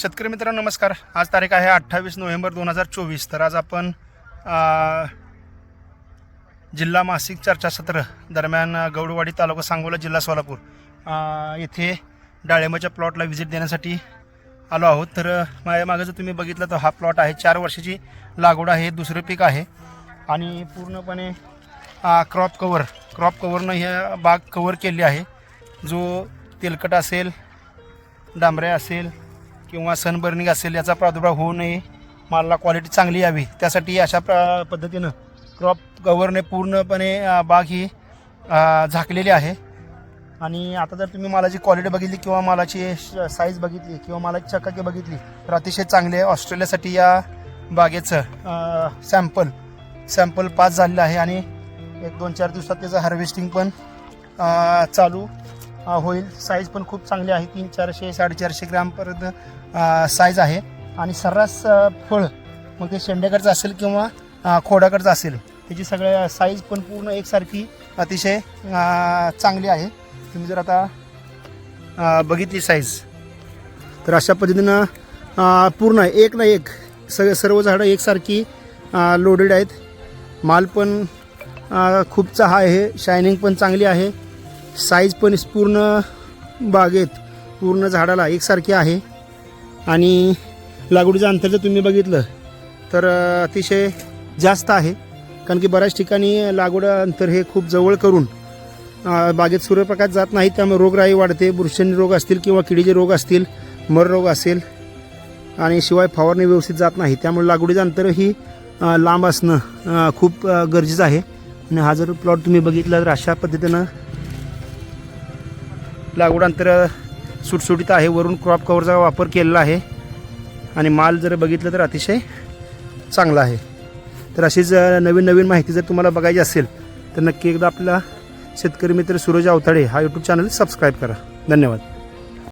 शेतकरी मित्रांनो नमस्कार. आज तारीख आहे अठ्ठावीस नोव्हेंबर दोन हजार चोवीस. तर आज आपण जिल्हा मासिक चर्चासत्र दरम्यान गौडवाडी तालुका सांगोला जिल्हा सोलापूर येथे डाळिंबाच्या प्लॉटला व्हिजिट देण्यासाठी आलो आहोत. तर माझ्या मागं जर तुम्ही बघितलं तर हा प्लॉट आहे चार वर्षाची लागवड आहे दुसरं पीक आहे. आणि पूर्णपणे क्रॉप कवर क्रॉप कवरनं हे बाग कवर केली आहे. जो तेलकट असेल डांबऱ्या असेल किंवा सनबर्निंग असेल याचा प्रादुर्भाव होऊ नये. मालाला क्वालिटी चांगली यावी. त्यासाठी अशा प्र पद्धतीनं क्रॉप कवरने पूर्णपणे बाग ही झाकलेली आहे. आणि आता जर तुम्ही मालाची क्वालिटी बघितली किंवा मालाची साईज बघितली किंवा मालाची चकाकी बघितली तर अतिशय चांगले ऑस्ट्रेलियासाठी या बागेचं सॅम्पल सॅम्पल पास झालेलं आहे. आणि एक दोन चार दिवसात त्याचं हार्वेस्टिंग पण चालू होईल. साईज पण खूप चांगली आहे. तीन चारशे साडेचारशे ग्रामपर्यंत साईज आहे. आणि सर्रास फळ मग ते शेंड्याकडचं असेल किंवा खोडाकडचं असेल त्याची सगळ्या साईज पण पूर्ण एकसारखी अतिशय चांगली आहे. तुम्ही जर आता बघितली साईज तर अशा पद्धतीनं पूर्ण एक ना एक सगळे सर्व झाडं एकसारखी लोडेड आहेत. माल पण खूपचा खूप चहा आहे. शायनिंग पण चांगली आहे. साईज पण पूर्ण बागेत पूर्ण झाडाला एकसारखी आहे. आणि लागवडीचं अंतर जर तुम्ही बघितलं तर अतिशय जास्त आहे. कारण की बऱ्याच ठिकाणी लागवड अंतर हे खूप जवळ करून बागेत सूर्यप्रकाश जात नाही त्यामुळे रोगराई वाढते. बुरशीजन्य रोग असतील किंवा किडीचे रोग असतील मर रोग असेल आणि शिवाय फवारणी व्यवस्थित जात नाही. त्यामुळे लागवडीचं अंतरही ही लांब असणं खूप गरजेचं आहे. आणि हा जर प्लॉट तुम्ही बघितला तर अशा पद्धतीनं लागवड अंतर सुटसुटीत आहे. वरून क्रॉप कवरचा वापर केलेला आहे. आणि माल जर बघितलं तर अतिशय चांगला आहे. तर अशीच नवीन नवीन माहिती जर तुम्हाला बघायची असेल तर नक्की एकदा आपला शेतकरी मित्र सूरज अवताडे हा यूट्यूब चॅनल सबस्क्राईब करा. धन्यवाद.